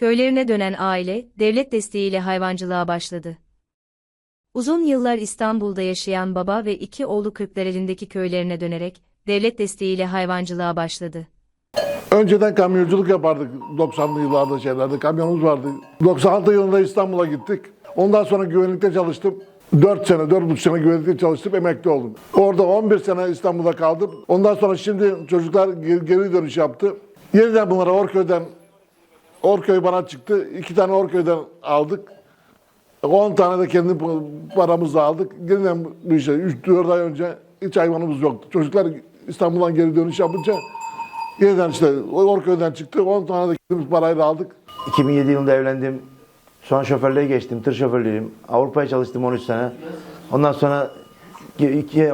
Köylerine dönen aile, devlet desteğiyle hayvancılığa başladı. Uzun yıllar İstanbul'da yaşayan baba ve iki oğlu Kırklareli'ndeki köylerine dönerek, devlet desteğiyle hayvancılığa başladı. Önceden kamyonculuk yapardık 90'lı yıllarda şeylerde. Kamyonumuz vardı. 96 yılında İstanbul'a gittik. Ondan sonra güvenlikte çalıştım. 4 sene, 4,5 sene güvenlikte çalıştım, emekli oldum. Orada 11 sene İstanbul'da kaldım. Ondan sonra şimdi çocuklar ge- geri dönüş yaptı. Yeniden bunlara Orköy'den, Orköy bana çıktı. İki tane Orköy'den aldık. 10 tane de kendi paramızla aldık. Yeniden bu işe 3-4 ay önce hiç hayvanımız yoktu. Çocuklar İstanbul'dan geri dönüş yapınca yeniden işte Orköy'den çıktı. 10 tane de kendimiz parayla aldık. 2007 yılında evlendim. Sonra şoförlüğe geçtim. Tır şoförlüğüyüm. Avrupa'ya çalıştım 13 sene. Ondan sonra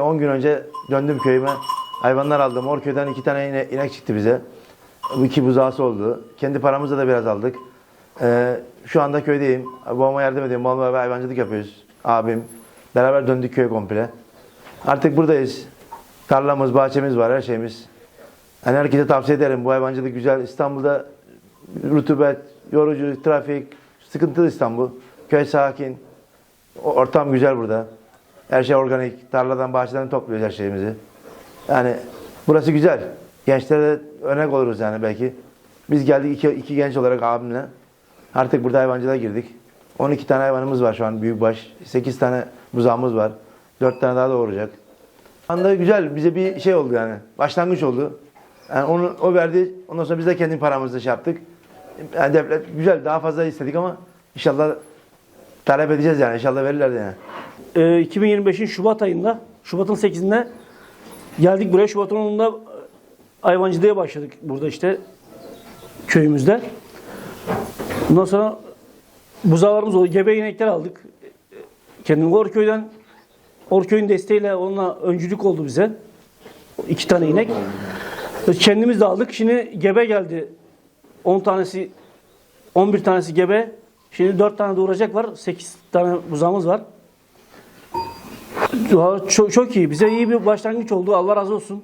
10 gün önce döndüm köyüme. Hayvanlar aldım. Orköy'den iki tane ine- inek çıktı bize. İki buzağısı oldu. Kendi paramızla da biraz aldık. Ee, şu anda köydeyim. Babama yardım ediyorum. Babamla beraber hayvancılık yapıyoruz. Abim. Beraber döndük köy komple. Artık buradayız. Tarlamız, bahçemiz var, her şeyimiz. Yani herkese tavsiye ederim. Bu hayvancılık güzel. İstanbul'da rutubet, yorucu, trafik, sıkıntılı İstanbul. Köy sakin. Ortam güzel burada. Her şey organik. Tarladan, bahçeden topluyoruz her şeyimizi. Yani burası güzel. Gençlere örnek oluruz yani belki. Biz geldik iki, iki genç olarak abimle. Artık burada hayvancılığa girdik. 12 tane hayvanımız var şu an büyükbaş. 8 tane buzağımız var. 4 tane daha doğuracak. Anda güzel bize bir şey oldu yani. Başlangıç oldu. Yani onu o verdi. Ondan sonra biz de kendi paramızla şey yaptık. Yani devlet güzel daha fazla istedik ama inşallah talep edeceğiz yani. İnşallah verirler yani. Ee, 2025'in Şubat ayında, Şubat'ın 8'inde geldik buraya. Şubat'ın 10'unda hayvancılığa başladık burada işte köyümüzde. Ondan sonra buzağlarımız oldu. Gebe inekler aldık. Kendim Orköy'den Orköy'ün desteğiyle onunla öncülük oldu bize. İki tane inek. Kendimiz de aldık. Şimdi gebe geldi. 10 tanesi 11 tanesi gebe. Şimdi 4 tane doğuracak var. 8 tane buzağımız var. Çok, çok iyi. Bize iyi bir başlangıç oldu. Allah razı olsun.